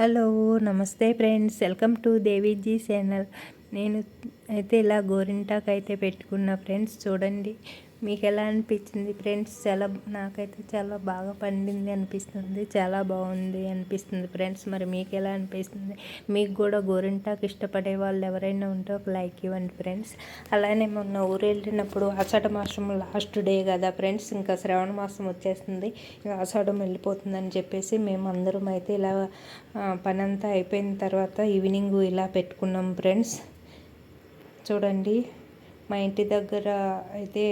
Hello నమస్తే friends. Welcome to Deviji channel. నేను అయితే ఇలా గోరింటాకు అయితే పెట్టుకున్న ఫ్రెండ్స్. చూడండి. మీకు ఎలా అనిపించింది ఫ్రెండ్స్? చాలా నాకైతే చాలా బాగా పండింది అనిపిస్తుంది. చాలా బాగుంది అనిపిస్తుంది ఫ్రెండ్స్. మరి మీకు ఎలా అనిపిస్తుంది? మీకు కూడా గోరింటాకు ఇష్టపడే వాళ్ళు ఎవరైనా ఉంటే ఒక లైక్ ఇవ్వండి ఫ్రెండ్స్. అలానే మొన్న ఊరు వెళ్ళినప్పుడు ఆషాఢ మాసం లాస్ట్ డే కదా ఫ్రెండ్స్. ఇంకా శ్రావణ మాసం వచ్చేస్తుంది. ఇంకా ఆషాఢం వెళ్ళిపోతుందని చెప్పేసి మేము అందరం అయితే ఇలా పనంతా అయిపోయిన తర్వాత ఈవినింగ్ ఇలా పెట్టుకున్నాం ఫ్రెండ్స్. చూడండి మా ఇంటి దగ్గర అయితే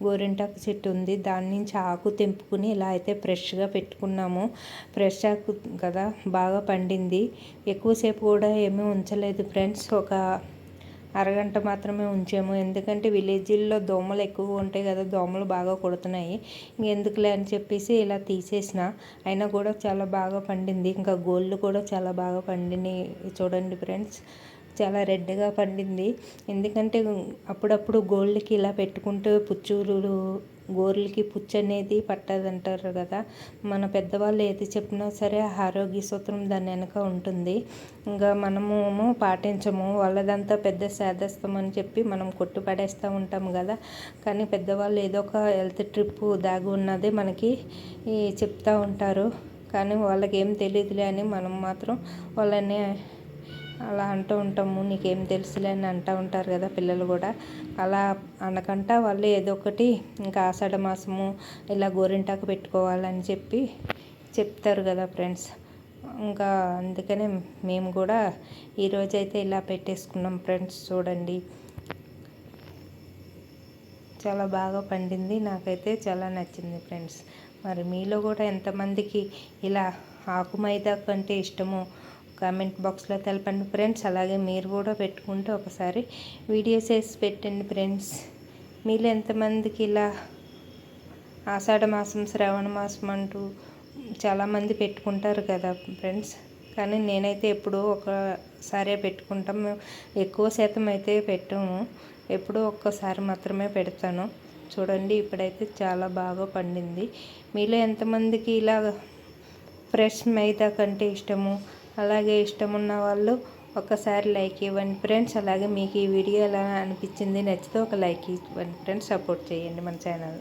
గోరింటాకు చెట్టు ఉంది. దాని నుంచి ఆకు తెంపుకుని ఇలా అయితే ఫ్రెష్గా పెట్టుకున్నాము. ఫ్రెష్ ఆకు కదా బాగా పండింది. ఎక్కువసేపు కూడా ఏమీ ఉంచలేదు ఫ్రెండ్స్. ఒక అరగంట మాత్రమే ఉంచాము. ఎందుకంటే విలేజ్ల్లో దోమలు ఎక్కువ ఉంటాయి కదా దోమలు బాగా కొడుతున్నాయి. ఇంకెందుకులే అని చెప్పేసి ఇలా తీసేసిన. అయినా కూడా చాలా బాగా పండింది. ఇంకా గోళ్ళు కూడా చాలా బాగా పండినాయి. చూడండి ఫ్రెండ్స్. చాలా రెడ్గా పండింది. ఎందుకంటే అప్పుడప్పుడు గోల్డ్కి ఇలా పెట్టుకుంటూ పుచ్చూరులు గోర్లకి పుచ్చు అనేది పట్టదంటారు కదా. మన పెద్దవాళ్ళు ఏది చెప్పినా సరే ఆరోగ్య సూత్రం దాని వెనక ఉంటుంది. ఇంకా మనము పాటించము. వాళ్ళదంతా పెద్ద శాదస్తం అని చెప్పి మనం కొట్టు పడేస్తూ ఉంటాం కదా. కానీ పెద్దవాళ్ళు ఏదో ఒక హెల్త్ ట్రిప్ దాగి ఉన్నది మనకి చెప్తూ ఉంటారు. కానీ వాళ్ళకి ఏం తెలియదులే అని మనం మాత్రం వాళ్ళని అలా అంటూ ఉంటాము నీకేం తెలుసులే అని అంటూ ఉంటారు కదా పిల్లలు కూడా. అలా అనకంట వాళ్ళు ఏదో ఒకటి ఇంకా ఆషాఢ మాసము ఇలా గోరింటాకు పెట్టుకోవాలని చెప్పి చెప్తారు కదా ఫ్రెండ్స్. ఇంకా అందుకనే మేము కూడా ఈరోజైతే ఇలా పెట్టేసుకున్నాం ఫ్రెండ్స్ చూడండి. చాలా బాగా పండింది నాకైతే చాలా నచ్చింది ఫ్రెండ్స్. మరి మీలో కూడా ఎంతమందికి ఇలా ఆకు మైదా కంటే ఇష్టమో? కామెంట్ బాక్స్లో తెలపండి ఫ్రెండ్స్. అలాగే మీరు కూడా పెట్టుకుంటే ఒకసారి వీడియోస్ వేసి పెట్టండి ఫ్రెండ్స్. మీరు ఎంతమందికి ఇలా ఆషాఢ మాసం శ్రావణ మాసం అంటూ చాలామంది పెట్టుకుంటారు కదా ఫ్రెండ్స్. కానీ నేనైతే ఎప్పుడూ ఒకసారే పెట్టుకుంటాం. ఎక్కువ శాతం అయితే పెట్టాము. ఎప్పుడూ ఒక్కసారి మాత్రమే పెడతాను. చూడండి ఇప్పుడైతే చాలా బాగా పండింది. మీలో ఎంతమందికి ఇలా ఫ్రెష్ మైదా కంటే ఇష్టము? అలాగే ఇష్టం ఉన్న వాళ్ళు ఒకసారి లైక్ ఇవ్వండి ఫ్రెండ్స్. అలాగే మీకు ఈ వీడియో ఎలా అనిపించింది నచ్చితే ఒక లైక్ ఇవ్వండి ఫ్రెండ్స్. సపోర్ట్ చేయండి మన ఛానల్.